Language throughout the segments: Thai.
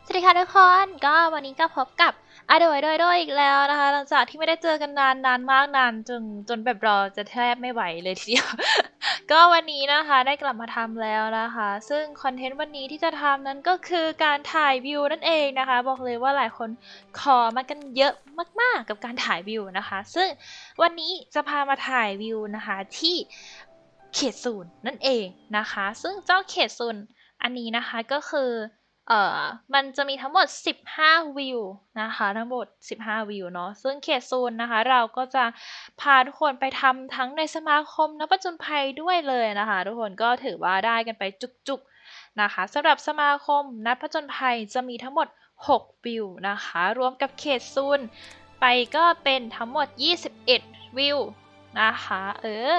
สวัสดีค่ะทุกคนก็วันนี้ก็พบกับอโดยโดยโดยอีกแล้วนะคะ หลังจากที่ไม่ได้เจอกันนานนานมากนานจนจนแบบรอจะแทบไม่ไหวเลยทีเดียว ก็วันนี้นะคะได้กลับมาทำแล้วนะคะ ซึ่งคอนเทนต์วันนี้ที่จะทำนั้นก็คือการถ่ายวิวนั่นเองนะคะ บอกเลยว่าหลายคนขอมากันเยอะมาก ๆ กับการถ่ายวิวนะคะ ซึ่งวันนี้จะพามาถ่ายวิวนะคะที่เขตศูนย์นั่นเองนะคะ ซึ่งเจ้าเขตศูนย์อันนี้นะคะก็คือ เอ่อมันจะมีทั้งหมด 15 วิวนะคะทั้งหมด 15 วิวเนาะซึ่งเขตโซนนะคะ เราก็จะพาทุกคนไปทำทั้งในสมาคมนักผจญภัยด้วยเลยนะคะ ทุกคนก็ถือว่าได้กันไปจุกๆนะคะสำหรับสมาคมนักผจญภัยจะมีทั้งหมด 6 วิวนะคะ รวมกับเขตโซนไปก็เป็นทั้งหมด 21 วิวนะคะเออ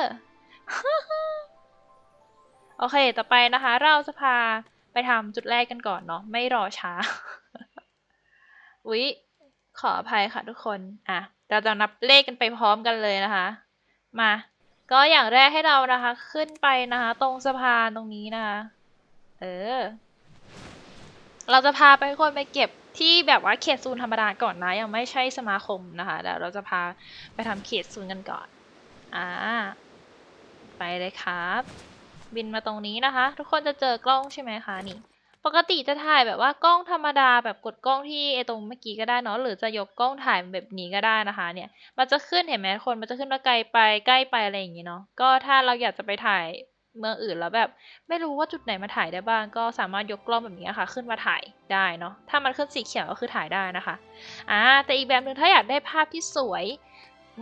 โอเค ต่อไปนะคะ เราจะพา ไปทำจุดแรกกันก่อนเนาะไม่รอช้าอุ๊ยขออภัยค่ะทุกคน อะ เราจะนับเลขกันไปพร้อมกันเลยนะคะ มา ก็อย่างแรกให้เรานะคะ ขึ้นไปนะคะ ตรงสะพานตรงนี้นะคะ เออ เราจะพาไปคนไปเก็บที่แบบว่าเขตศูนธรรมดาก่อนนะ ยังไม่ใช่สมาคมนะคะเดี๋ยวเราจะพาไปทำเขตศูนกันก่อน อ่า ไปเลยครับ บินมาตรงนี้นะคะ ทุกคนจะเจอกล้องใช่ไหมคะนี่ ปกติจะถ่ายแบบว่ากล้องธรรมดาแบบกดกล้องที่ไอตรงเมื่อกี้ก็ได้เนาะหรือจะยกกล้องถ่ายแบบนี้ก็ได้นะคะ เนี่ย มันจะขึ้นเห็นไหมคนมันจะขึ้นว่าไกลไปใกล้ไปอะไรอย่างงี้เนาะก็ถ้าเราอยากจะไปถ่ายเมืองอื่นแล้วแบบไม่รู้ว่าจุดไหนมาถ่ายได้บ้าง ก็สามารถยกกล้องแบบนี้ค่ะ ขึ้นมาถ่ายได้เนาะถ้ามันขึ้นสีเขียวก็คือถ่ายได้นะคะอ่าแต่อีกแบบหนึ่งถ้าอยากได้ภาพที่สวย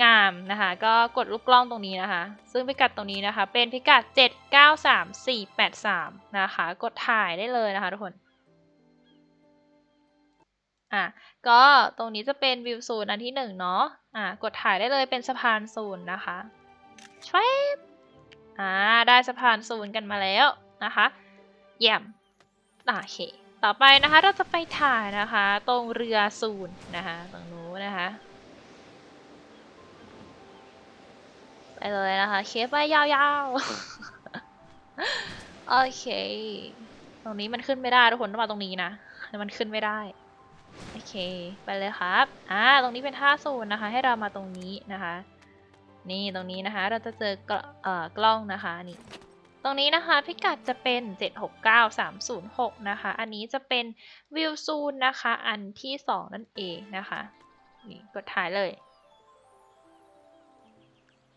งามนะคะ ก็กดลูกกล้องตรงนี้นะคะ ซึ่งพิกัดตรงนี้นะคะ เป็นพิกัด 793483 นะคะ กดถ่ายได้เลยนะคะทุกคนอะก็ตรงนี้จะเป็นวิวโซนอันที่หนึ่งเนาะอะกดถ่ายได้เลยเป็นสะพานโซนนะคะชวบอ่าได้สะพานโซนกันมาแล้วนะคะเยี่ยมอะโอเค ต่อไปนะคะเราจะไปถ่ายนะคะ ตรงเรือซูนนะคะตรงนู้นนะคะ ไปเลยนะคะ เคปไปยาวๆ โอเค ตรงนี้มันขึ้นไม่ได้ทุกคนต้องมาตรงนี้นะแต่มันขึ้นไม่ได้ โอเค ไปเลยครับ อ่า ตรงนี้เป็นท่าศูนย์นะคะ ให้เรามาตรงนี้นะคะ นี่ตรงนี้นะคะ เราจะเจอกลเอ่อกล้องนะคะนี่ตรงนี้นะคะพิกัดจะเป็น 769306 นะคะ อันนี้จะเป็นวิวซูนนะคะ อันที่ 2 นั่นเองนะคะ นี่กดถ่ายเลย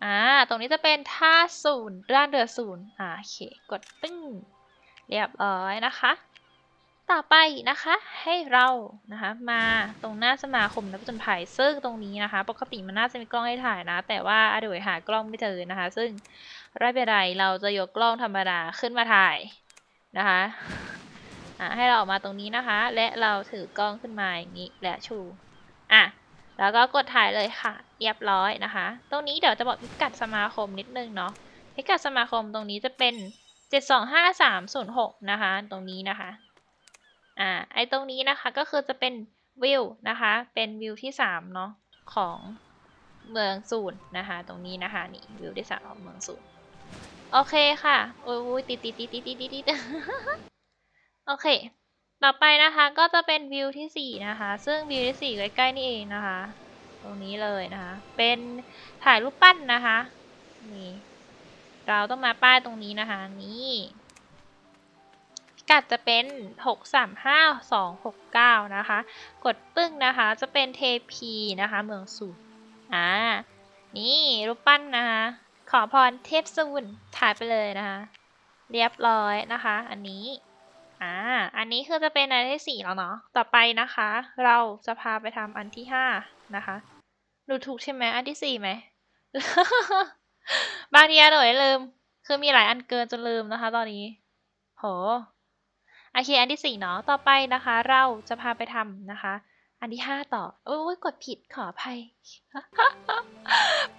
อ่า ตรงนี้จะเป็นท่าศูนย์ด้านเรือศูนย์อ่าโอเค กดตึ้ง เรียบร้อยนะคะ ต่อไปนะคะให้เรานะคะมาตรงหน้าสมาคมนักผจญภัยซึ่งตรงนี้นะคะ ปกติมันน่าจะมีกล้องให้ถ่ายนะ แต่ว่าอดวยหากล้องไม่เจอนะคะ ซึ่งไม่เป็นไรเราจะยกกล้องธรรมดาขึ้นมาถ่ายนะคะอ่าให้เราออกมาตรงนี้นะคะ และเราถือกล้องขึ้นมาอย่างนี้และชูอะแล้วก็กดถ่ายเลยค่ะ รียบร้อยนะคะ ตรงนี้เดี๋ยวจะบอกพิกัดสมาคมนิดนึงเนาะ พิกัดสมาคมตรงนี้จะเป็น 725-306 นะคะ ตรงนี้นะคะ อ่า ไอตรงนี้นะคะก็คือจะเป็นวิวนะคะ เป็นวิวที่3เนาะของเมืองศูนย์นะคะ ตรงนี้นะคะนี่วิวที่3ของเมืองศูนย์โอเคค่ะโอ้ยติดติดติดติดติดติดติดโอเค ต่อไปนะคะก็จะเป็นวิวที่4นะคะ ซึ่งวิวที่4ใกล้ๆนี่เองนะคะ ตรงนี้เลยนะคะ เป็นถ่ายรูปปั้นนะคะ นี่ เราต้องมาป้ายตรงนี้นะคะ นี่กัดจะเป็น 635269 นะคะ กดปึ้งนะคะ จะเป็นเทพีนะคะ เมืองสูนอ่า นี่รูปปั้นนะคะ ขอพรเทพสูนถ่ายไปเลยนะคะ เรียบร้อยนะคะ อันนี้ อ่า อันนี้คือจะเป็นอันที่สี่แล้วเนาะ ต่อไปนะคะ เราจะพาไปทำอันที่ห้านะคะ ดูถูกใช่ไหมอันที่สี่ไหมบางทีอะหน่อยลืม คือมีหลายอันเกินจนลืมนะคะ ตอนนี้ โหโอเคอันที่สี่เนาะต่อไปนะคะ เราจะพาไปทำนะคะ อันที่ห้าต่อโอ้ยกดผิดขออภัย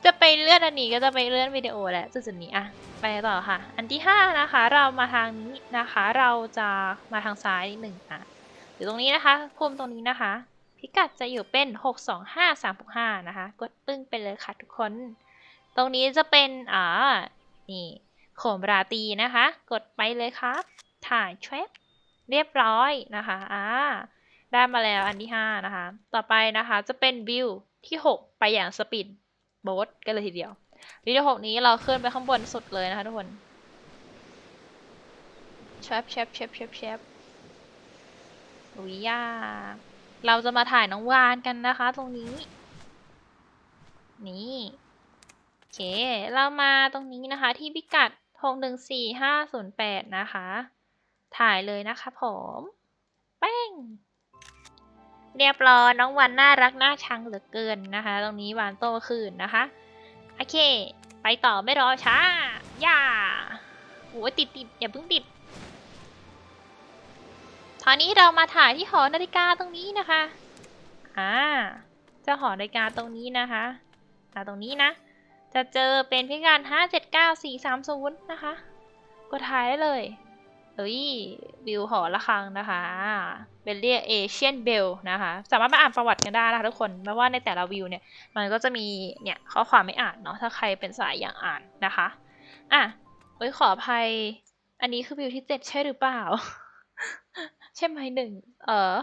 จะไปเลื่อนอันนี้ก็จะไปเลื่อนวิดีโอแหละจุดๆนี้อะไปต่อค่ะ อันที่ห้านะคะ เรามาทางนี้นะคะ เราจะมาทางซ้ายนิดหนึ่งอะอยู่ตรงนี้นะคะคุมตรงนี้นะคะ พิกัดจะอยู่เป็นหกสองห้าสามหกห้านะคะ กดปึ้งไปเลยค่ะทุกคน ตรงนี้จะเป็นอ่านี่โขมราตีนะคะ กดไปเลยครับ ถ่ายแทรปเรียบร้อยนะคะอ่าได้มาแล้วอันที่ห้านะคะ ต่อไปนะคะจะเป็นวิวที่หกไปอย่างสปีดโบ๊ทกันเลยทีเดียว วิวที่หกนี้เราขึ้นไปข้างบนสุดเลยนะคะทุกคนแชปแชปแชปแชปแชปอุ้ยยาก เราจะมาถ่ายน้องวานกันนะคะ ตรงนี้ นี่โอเค เรามาตรงนี้นะคะ ที่พิกัดหกหนึ่งสี่ห้าศูนย์แปดนะคะ ถ่ายเลยนะคะผมแป้งเรียบร้อยน้องวันน่ารักน่าชังเหลือเกินนะคะ ตรงนี้วานโตคืนนะคะ โอเค ไปต่อไม่รอช้า ย่าโอ้ติดติดอย่าเพิ่งติด ตอนนี้เรามาถ่ายที่หอนาฬิกาตรงนี้นะคะ อ่าเจ้าหอนาฬิกาตรงนี้นะคะอ่าตรงนี้นะ จะเจอเป็นพิการห้าเจ็ดเก้าสี่สามศูนย์นะคะ กดถ่ายได้เลยเอ้ยวิวหอระฆังนะคะเป็นเรียกเอเชียนเบลนะคะ สามารถมาอ่านประวัติกันได้นะคะทุกคนไม่ว่าในแต่ละวิวเนี่ย มันก็จะมีเนี่ยข้อความไม่อ่านเนาะถ้าใครเป็นสายอย่างอ่านนะคะ อะเอ้ยขออภัย อันนี้คือวิวที่เจ็ดใช่หรือเปล่า ใช่ไหมหนึ่งเออ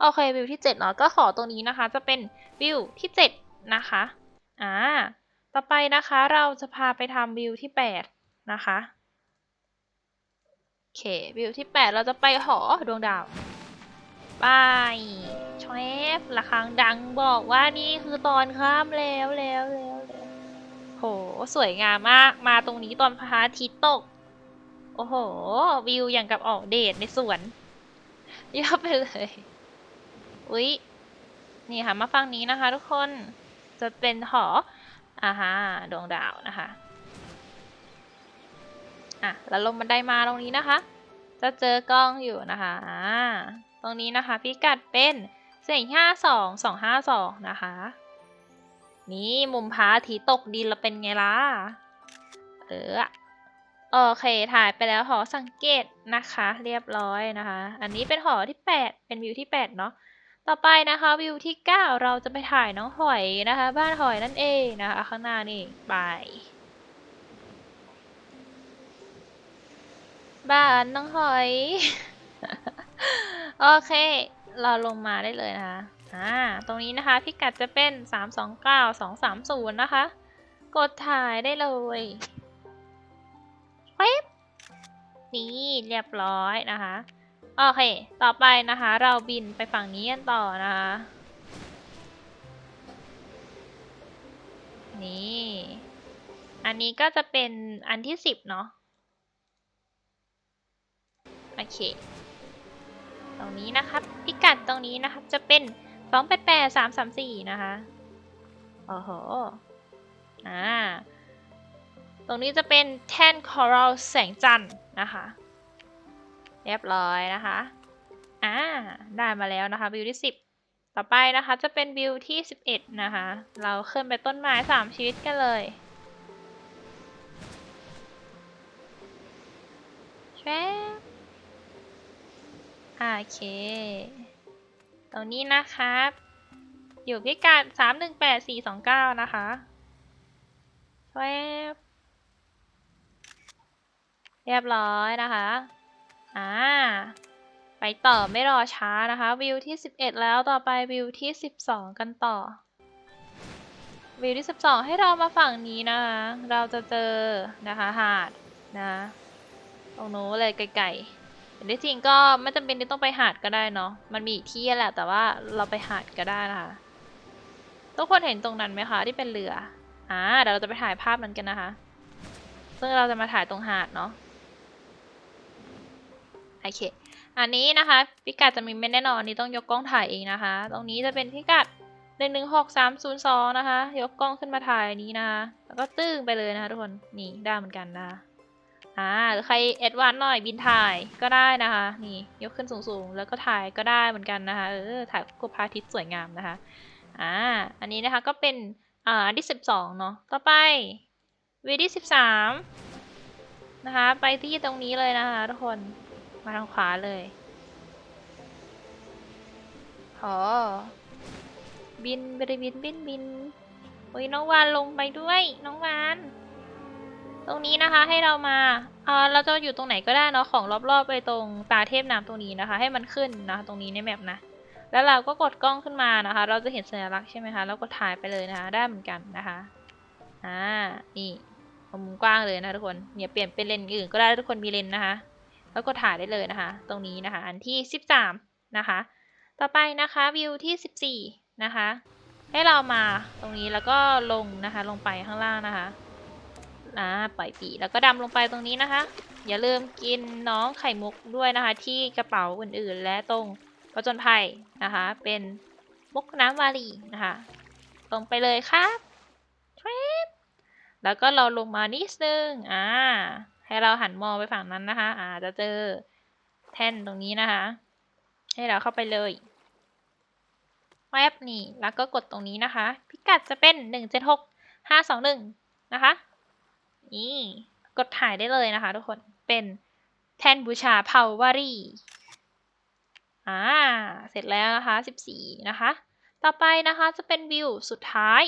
โอเควิวที่เจ็ดเนาะก็ขอตรงนี้นะคะ จะเป็นวิวที่เจ็ดนะคะอ่าต่อไปนะคะเราจะพาไปทำวิวที่แปดนะคะโอเควิวที่ 8 เราจะไปหอดวงดาวไปชอฟระฆังดังบอกว่านี่คือตอนข้ามแล้วแล้วแล้วแล้วโหสวยงามมากมาตรงนี้ตอนพระอาทิตย์ตก โอ้โห วิวอย่างกับออกเดทในสวนยอะไปเลย อุ๊ย นี่ค่ะ มาฟังนี้นะคะทุกคน จะเป็นหออ่าฮะดวงดาวนะคะ อะ แล้วลงบันไดมาตรงนี้นะคะ จะเจอกล้องอยู่นะคะอ่าตรงนี้นะคะพิกัดเป็นสี่ห้าสองสองห้าสองนะคะ นี่มุมพระอาทิตย์ตกดินแล้วเป็นไงล่ะ เออ โอเคถ่ายไปแล้วหอสังเกตนะคะ เรียบร้อยนะคะ อันนี้เป็นหอที่ 8 เป็นวิวที่ 8 เนาะต่อไปนะคะวิวที่ 9 เราจะไปถ่ายน้องหอยนะคะ บ้านหอยนั่นเองนะคะข้างหน้านี่ไปบ้านน้องหอย โอเค เราลงมาได้เลยนะคะอ่าตรงนี้นะคะพิกัดจะเป็น 329 230 นะคะ กดถ่ายได้เลย ป๊บนี่เรียบร้อยนะคะ โอเค ต่อไปนะคะ เราบินไปฝั่งนี้กันต่อนะคะ นี่ อันนี้ก็จะเป็นอันที่10เนาะ โอเค ตรงนี้นะครับ พิกัดตรงนี้นะครับ จะเป็น288 334นะคะ โอ้โห อ่า ตรงนี้จะเป็นแท่นคอรัลแสงจันทร์นะคะ เรียบร้อยนะคะอ่าได้มาแล้วนะคะวิวที่ 10 ต่อไปนะคะจะเป็นวิวที่ 11 นะคะ เราขึ้นไปต้นไม้ 3 ชีวิตกันเลยแชปโอเค ตรงนี้นะครับอยู่พิกัดสามหนึ่งแปดสี่สองเก้านะคะแวบ เรียบร้อยนะคะ อ่า ไปต่อไม่รอช้านะคะ วิวที่สิบเอ็ดแล้วต่อไปวิวที่สิบสองกันต่อ วิวที่สิบสองให้เรามาฝั่งนี้นะคะ เราจะเจอนะคะหาดนะตรงโน้นเลยไกลๆแต่ที่จริงก็ไม่จำเป็นที่ต้องไปหาดก็ได้เนาะ มันมีอีกที่แหละแต่ว่าเราไปหาดก็ได้นะคะ ทุกคนเห็นตรงนั้นไหมคะที่เป็นเรือ อ่าเดี๋ยวเราจะไปถ่ายภาพนั้นกันนะคะ ซึ่งเราจะมาถ่ายตรงหาดเนาะ โอเค อันนี้นะคะ พิกัดจะมีไม่แน่นอนนี้ต้องยกกล้องถ่ายเองนะคะ ตรงนี้จะเป็นพิกัดหนึ่งหนึ่งหกสามศูนย์สองนะคะ ยกกล้องขึ้นมาถ่ายนี้นะคะ แล้วก็ตึ้งไปเลยนะคะทุกคน นี่ได้เหมือนกันนะคะอ่าหรือใครแอดวานหน่อยบินถ่ายก็ได้นะคะ นี่ยกขึ้นสูงๆ แล้วก็ถ่ายก็ได้เหมือนกันนะคะ เออถ่ายกับพระอาทิตย์สวยงามนะคะ อ่า อันนี้นะคะก็เป็นอ่าที่สิบสองเนาะ ต่อไปวีที่สิบสามนะคะ ไปที่ตรงนี้เลยนะคะทุกคน มาทางขวาเลยอ๋อบินไปเลยบินบินบินโอ้ยน้องวานลงไปด้วย น้องวาน ตรงนี้นะคะให้เรามาเออเราจะอยู่ตรงไหนก็ได้เนาะของรอบๆไปตรงตาเทพน้ำตรงนี้นะคะ ให้มันขึ้นนะตรงนี้ในแมปนะแล้วเราก็กดกล้องขึ้นมานะคะ เราจะเห็นสัญลักษณ์ใช่ไหมคะแล้วก็ถ่ายไปเลยนะคะได้เหมือนกันนะคะอ่านี่มุมกว้างเลยนะทุกคนอย่าเปลี่ยนเป็นเลนส์อื่นก็ได้ทุกคนมีเลนส์นะคะ แล้วก็ถ่ายได้เลยนะคะ ตรงนี้นะคะ อันที่ 13 นะคะ ต่อไปนะคะวิวที่ 14 นะคะ ให้เรามาตรงนี้แล้วก็ลงนะคะ ลงไปข้างล่างนะคะอ่าปล่อยปีแล้วก็ดำลงไปตรงนี้นะคะ อย่าลืมกินน้องไข่มุกด้วยนะคะ ที่กระเป๋าอื่นๆ และตรงผจญภัยนะคะ เป็นมุกน้ำวาลีนะคะ ลงไปเลยครับทริปแล้วก็เราลงมานิดนึง อ่า ให้เราหันมองไปฝั่งนั้นนะคะอ่าจะเจอแท่นตรงนี้นะคะ ให้เราเข้าไปเลยแวบนี่แล้วก็กดตรงนี้นะคะ พิกัดจะเป็นหนึ่งเจ็ดหกห้าสองหนึ่งนะคะ นี่กดถ่ายได้เลยนะคะทุกคนเป็นแท่นบูชาเผาวารีอ่า เสร็จแล้วนะคะสิบสี่นะคะ ต่อไปนะคะจะเป็นวิวสุดท้าย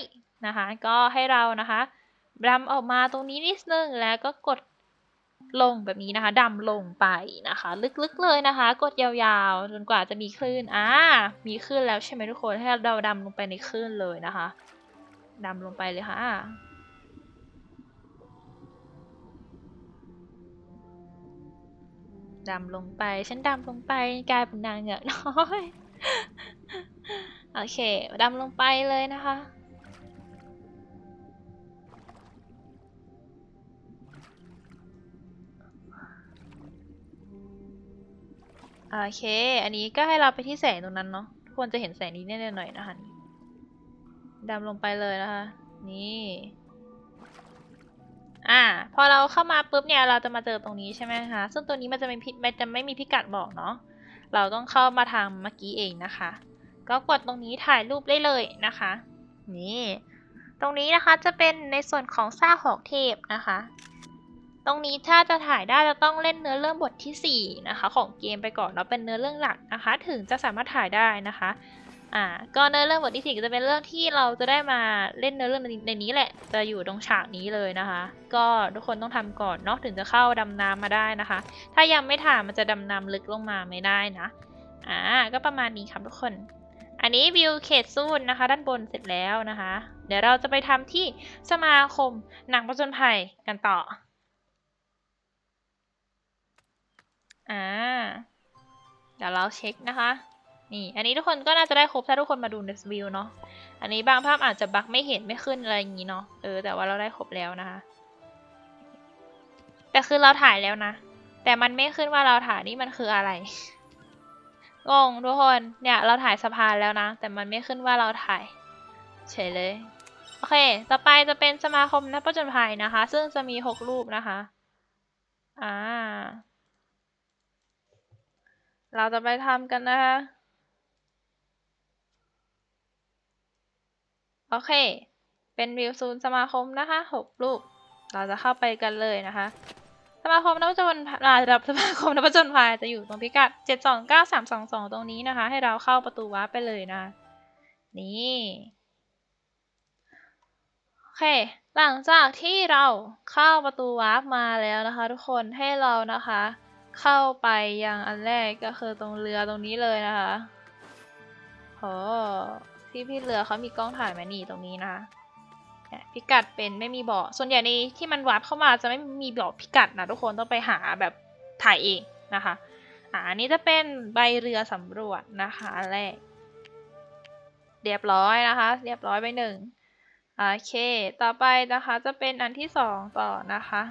นะคะ ก็ให้เรานะคะดำออกมาตรงนี้นิดนึงแล้วก็กด ลงแบบนี้นะคะดำลงไปนะคะ ลึกๆเลยนะคะ กดยาวๆจนกว่าจะมีคลื่นอ่ามีคลื่นแล้วใช่ไหมทุกคนให้เราดำลงไปในคลื่นเลยนะคะดำลงไปเลยค่ะดำลงไป ฉันดำลงไปกลายเป็นนางเหงือกน้อย โอเค ดำลงไปเลยนะคะ โอเค อันนี้ก็ให้เราไปที่แสงตรงนั้นเนาะทุกคนจะเห็นแสงนี้แน่ๆหน่อยนะคะนี่ดำลงไปเลยนะคะ นี่ อ่า พอเราเข้ามาปุ๊บเนี่ย เราจะมาเจอตรงนี้ใช่ไหมคะ ซึ่งตัวนี้มันจะไม่พิมันจะไม่มีพิกัดบอกเนาะ เราต้องเข้ามาทางเมื่อกี้เองนะคะ ก็กดตรงนี้ถ่ายรูปได้เลยนะคะ นี่ ตรงนี้นะคะจะเป็นในส่วนของซากหอกเทพนะคะ ตรงนี้ถ้าจะถ่ายได้จะต้องเล่นเนื้อเรื่องบทที่4นะคะของเกมไปก่อนแล้วเป็นเนื้อเรื่องหลักนะคะ ถึงจะสามารถถ่ายได้นะคะอ่าก็เนื้อเรื่องบทที่สี่ก็จะเป็นเรื่องที่เราจะได้มาเล่นเนื้อเรื่องในนี้แหละ จะอยู่ตรงฉากนี้เลยนะคะ ก็ทุกคนต้องทำก่อนเนาะถึงจะเข้าดำน้ำมาได้นะคะ ถ้ายังไม่ถ่ายมันจะดำน้ำลึกลงมาไม่ได้นะอ่าก็ประมาณนี้ครับทุกคน อันนี้วิวเขตซูนนะคะ ด้านบนเสร็จแล้วนะคะ เดี๋ยวเราจะไปทำที่สมาคมหนังประจนภัยกันต่อ อ่า เดี๋ยวเราเช็คนะคะ นี่ อันนี้ทุกคนก็น่าจะได้ครบถ้าทุกคนมาดูในวิวเนาะ อันนี้บางภาพอาจจะบักไม่เห็นไม่ขึ้นอะไรอย่างนี้เนาะ เออ แต่ว่าเราได้ครบแล้วนะคะ แต่คือเราถ่ายแล้วนะ แต่มันไม่ขึ้นว่าเราถ่ายนี่มันคืออะไร งงทุกคน เนี่ย เราถ่ายสะพานแล้วนะ แต่มันไม่ขึ้นว่าเราถ่าย เฉยเลย โอเค ต่อไปจะเป็นสมาคมนักประจนภัยนะคะ ซึ่งจะมีหกรูปนะคะ อ่า เราจะไปทำกันนะคะ โอเค เป็นวิวซูนสมาคมนะคะหกรูปเราจะเข้าไปกันเลยนะคะ สมาคมนักจนอ่าระดับสมาคมนักจนภัยจะอยู่ตรงพิกัดเจ็ดสองเก้าสามสองสองตรงนี้นะคะ ให้เราเข้าประตูวาร์ปไปเลยนะ นี่โอเค หลังจากที่เราเข้าประตูวาร์ปมาแล้วนะคะ ทุกคนให้เรานะคะ เข้าไปยังอันแรกก็คือตรงเรือตรงนี้เลยนะคะโอ้ที่พี่เรือเขามีกล้องถ่ายมานี่ตรงนี้นะคะพิกัดเป็นไม่มีบอกส่วนใหญ่ในที่มันวาร์ปเข้ามาจะไม่มีบอกพิกัดนะทุกคนต้องไปหาแบบถ่ายเองนะคะอ่าอันนี้จะเป็นใบเรือสำรวจนะคะอันแรก เรียบร้อยนะคะ เรียบร้อยไปหนึ่งโอเค ต่อไปนะคะจะเป็นอันที่สองต่อนะคะ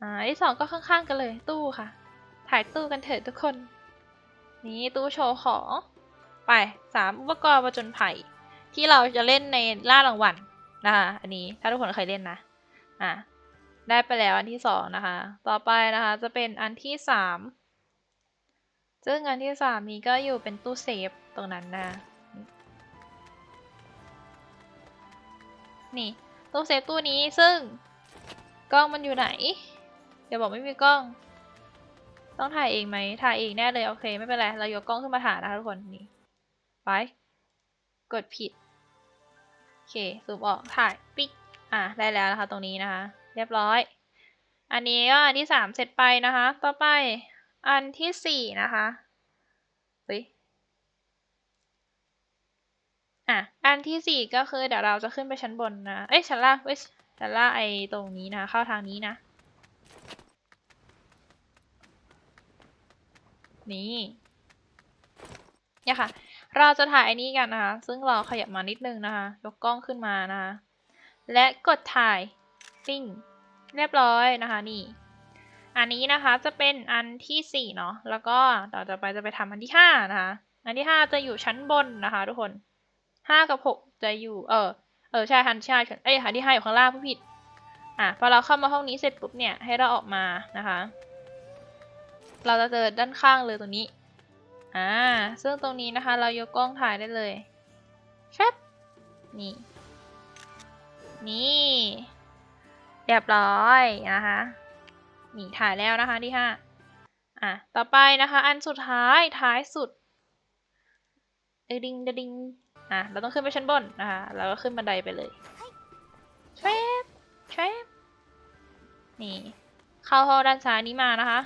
อ่าอันที่สองก็ข้างๆกันเลยตู้ค่ะ ถ่ายตู้กันเถอะทุกคน นี่ตู้โชว์ของ ไปสามอุปกรณ์ประจนภัย ที่เราจะเล่นในล่ารางวัลนะคะอันนี้ถ้าทุกคนเคยเล่นนะ อ่าได้ไปแล้วอันที่สองนะคะ ต่อไปนะคะจะเป็นอันที่สามซึ่งอันที่สามนี้ก็อยู่เป็นตู้เซฟตรงนั้นนะ นี่ตู้เซฟตู้นี้ซึ่งกล้องมันอยู่ไหน เดี๋ยวบอกไม่มีกล้อง ต้องถ่ายเองไหมถ่ายเองแน่เลยโอเคไม่เป็นไรเรายกกล้องขึ้นมาถ่ายนะคะทุกคนนี่ไปกดผิดโอเคซูมออกถ่ายปิ๊กอะได้แล้วนะคะ ตรงนี้นะคะ เรียบร้อย อันนี้ก็อันที่สามเสร็จไปนะคะ ต่อไปอันที่สี่นะคะเฮ้ยอะอันที่สี่ก็คือเดี๋ยวเราจะขึ้นไปชั้นบนนะ เอ้ยชั้นล่างเว้ยชั้นล่างไอ้ตรงนี้นะ เข้าทางนี้นะ นี่เนี่ยค่ะ เราจะถ่ายอันนี้กันนะคะ ซึ่งเราขยับมานิดนึงนะคะ ยกกล้องขึ้นมานะคะ และกดถ่ายปิ้งเรียบร้อยนะคะนี่ อันนี้นะคะจะเป็นอันที่สี่เนาะ แล้วก็ต่อจากไปจะไปทำอันที่ห้านะคะ อันที่ห้าจะอยู่ชั้นบนนะคะทุกคนห้ากับหกจะอยู่ เออ เออใช่อันที่ห้าเอ้ยอันที่ห้าอยู่ข้างล่างผู้ผิด อะพอเราเข้ามาห้องนี้เสร็จปุ๊บเนี่ยให้เราออกมานะคะ เราจะเจอด้านข้างเลยตรงนี้ อ่า ซึ่งตรงนี้นะคะ เรายกกล้องถ่ายได้เลยแชปนี่ นี่เรียบร้อยนะคะนี่ถ่ายแล้วนะคะที่ห้าอะ ต่อไปนะคะ อันสุดท้ายท้ายสุดเดดิงเดดิงอะ เราต้องขึ้นไปชั้นบนนะคะเราก็ขึ้นบันไดไปเลยแชปแชปนี่ เข้าห้องด้านซ้ายนี้มานะคะ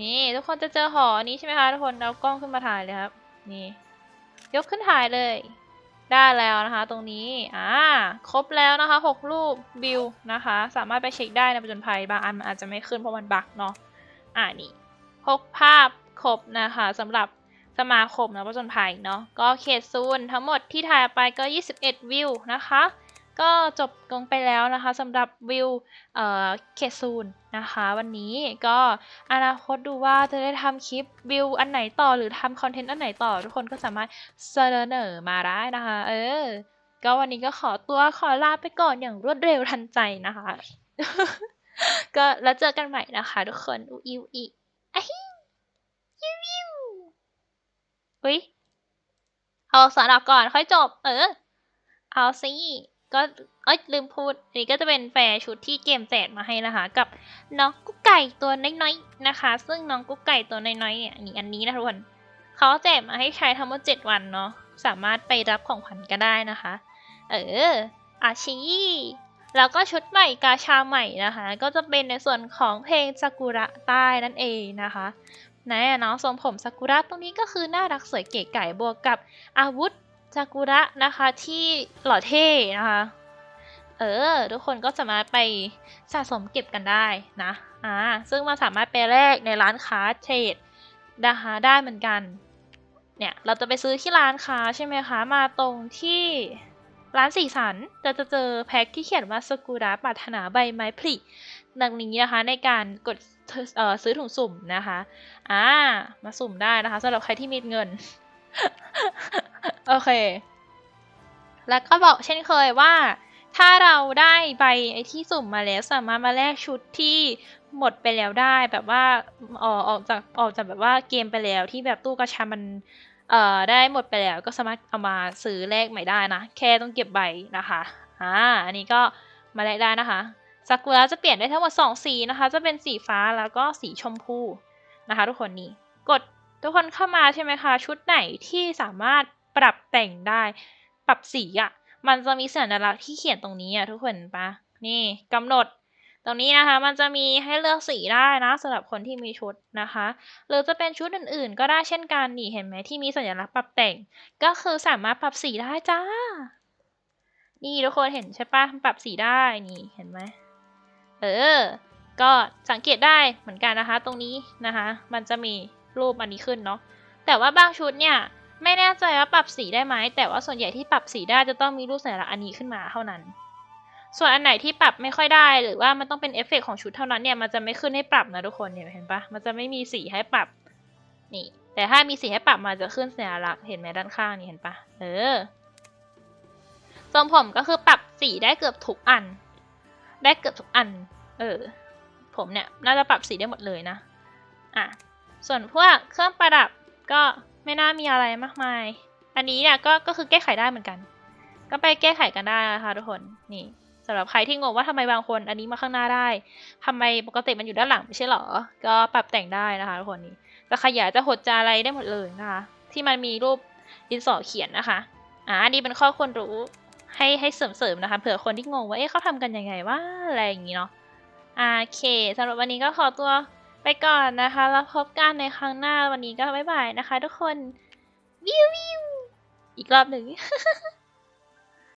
นี่ทุกคนจะเจอหอนี้ใช่ไหมคะทุกคนเอากล้องขึ้นมาถ่ายเลยครับ นี่ ยกขึ้นถ่ายเลย ได้แล้วนะคะ ตรงนี้ อ่า ครบแล้วนะคะหกรูปวิวนะคะ สามารถไปเช็คได้ในประจนภัยบางอันมันอาจจะไม่ขึ้นเพราะมันบั๊กเนาะ อ่านี่หกภาพครบนะคะสำหรับสมาคมนะประจนภัยเนาะ ก็เขตซูนทั้งหมดที่ถ่ายไปก็ 21 วิวนะคะ ก็จบลงไปแล้วนะคะสำหรับวิวเอ่อเขตซูนนะคะ วันนี้ก็อนาคตดูว่าจะได้ทำคลิปวิวอันไหนต่อหรือทำคอนเทนต์อันไหนต่อ ทุกคนก็สามารถเสนอมาได้นะคะ เออ ก็วันนี้ก็ขอตัวขอลาไปก่อนอย่างรวดเร็วทันใจนะคะ ก็แล้วเจอกันใหม่นะคะทุกคนอูอิวอีอะฮิยิวยิวอุ้ยเอาสอนออกก่อนค่อยจบ เออ เอาสิ ก็เอ้ยลืมพูดอันนี้ก็จะเป็นแฟร์ชุดที่เกมแจกมาให้นะคะ กับน้องกุ๊กไก่ตัวน้อยๆนะคะ ซึ่งน้องกุ๊กไก่ตัวน้อยๆเนี่ยนี่อันนี้นะทุกคนเขาแจกมาให้ใช้ทั้งหมดเจ็ดวันเนาะสามารถไปรับของขวัญก็ได้นะคะ เอออาชีแล้วก็ชุดใหม่กาชาใหม่นะคะ ก็จะเป็นในส่วนของเพลงซากุระใต้นั่นเองนะคะไหนอะเนาะทรงผมซากุระตรงนี้ก็คือน่ารักสวยเก๋ไก่บวกกับอาวุธ ซากุระนะคะที่หล่อเท่นะคะ เออ ทุกคนก็สามารถไปสะสมเก็บกันได้นะ อ่า ซึ่งมันสามารถไปแลกในร้านค้าเทรดนะคะได้เหมือนกัน เนี่ย เราจะไปซื้อที่ร้านค้าใช่ไหมคะ มาตรงที่ร้านสีสันจะจะเจอแพ็คที่เขียนว่าสกุระปรารถนาใบไม้ผลิดังนี้นะคะในการกดเออซื้อถุงสุ่มนะคะ อ่า มาสุ่มได้นะคะสำหรับใครที่มีเงิน โอเค แล้วก็บอกเช่นเคยว่า ถ้าเราได้ใบไอ้ที่สุ่มมาแล้วสามารถมาแลกชุดที่หมดไปแล้วได้แบบว่าออกออกจากออกจากแบบว่าเกมไปแล้วที่แบบตู้กระชามันเอ่อได้หมดไปแล้วก็สามารถเอามาซื้อแลกใหม่ได้นะ แค่ต้องเก็บใบนะคะอ่าอันนี้ก็มาแลกได้นะคะซากุระจะเปลี่ยนได้ทั้งหมดสองสีนะคะ จะเป็นสีฟ้าแล้วก็สีชมพูนะคะ ทุกคนนี่กดทุกคนเข้ามาใช่ไหมคะ ชุดไหนที่สามารถ ปรับแต่งได้ ปรับสีอะ่ะ มันจะมีสัญลักษณ์ที่เขียนตรงนี้อะทุกคนเห็นปะนี่กำหนดตรงนี้นะคะมันจะมีให้เลือกสีได้นะสำหรับคนที่มีชุดนะคะ หรือจะเป็นชุดอื่นๆ ก็ได้เช่นกันนี่เห็นไหมที่มีสัญลักษณ์ปรับแต่ง ก็คือสามารถปรับสีได้จ้า นี่ทุกคนเห็นใช่ปะปรับสีได้นี่เห็นไหมเออ ก็สังเกตได้เหมือนกันนะคะ ตรงนี้นะคะ มันจะมีรูปอันนี้ขึ้นเนาะแต่ว่าบางชุดเนี่ย ไม่แน่ใจว่าปรับสีได้ไหม แต่ว่าส่วนใหญ่ที่ปรับสีได้จะต้องมีรูปสัญลักษณ์อันนี้ขึ้นมาเท่านั้น ส่วนอันไหนที่ปรับไม่ค่อยได้ หรือว่ามันต้องเป็นเอฟเฟกต์ของชุดเท่านั้นเนี่ยมันจะไม่ขึ้นให้ปรับนะทุกคนเนี่ยเห็นปะมันจะไม่มีสีให้ปรับนี่ แต่ถ้ามีสีให้ปรับมาจะขึ้นสัญลักษณ์เห็นไหมด้านข้างนี่เห็นปะเออทรงผมก็คือปรับสีได้เกือบทุกอัน ได้เกือบทุกอัน เออ ผมเนี่ยน่าจะปรับสีได้หมดเลยนะ อะ ส่วนพวกเครื่องประดับก็ ไม่น่ามีอะไรมากมาย อันนี้เนี่ยก็ก็คือแก้ไขได้เหมือนกัน ก็ไปแก้ไขกันได้นะคะทุกคนนี่สำหรับใครที่งงว่าทำไมบางคนอันนี้มาข้างหน้าได้ทำไมปกติมันอยู่ด้านหลังไม่ใช่หรอ ก็ปรับแต่งได้นะคะทุกคนนี่จะขยายจะหดจะอะไรได้หมดเลยนะคะ ที่มันมีรูปดินสอเขียนนะคะอ่านนี้เป็นข้อควรรู้ให้ให้เสริมๆนะคะเผื่อคนที่งงว่าเอ๊ะเขาทำกันยังไงว่าอะไรอย่างนี้เนาะอ่าโอเคสำหรับวันนี้ก็ขอตัว ไปก่อนนะคะ แล้วพบกันในครั้งหน้าวันนี้ก็บ๊ายบายนะคะ ทุกคนวิววิวอีกรอบหนึ่ง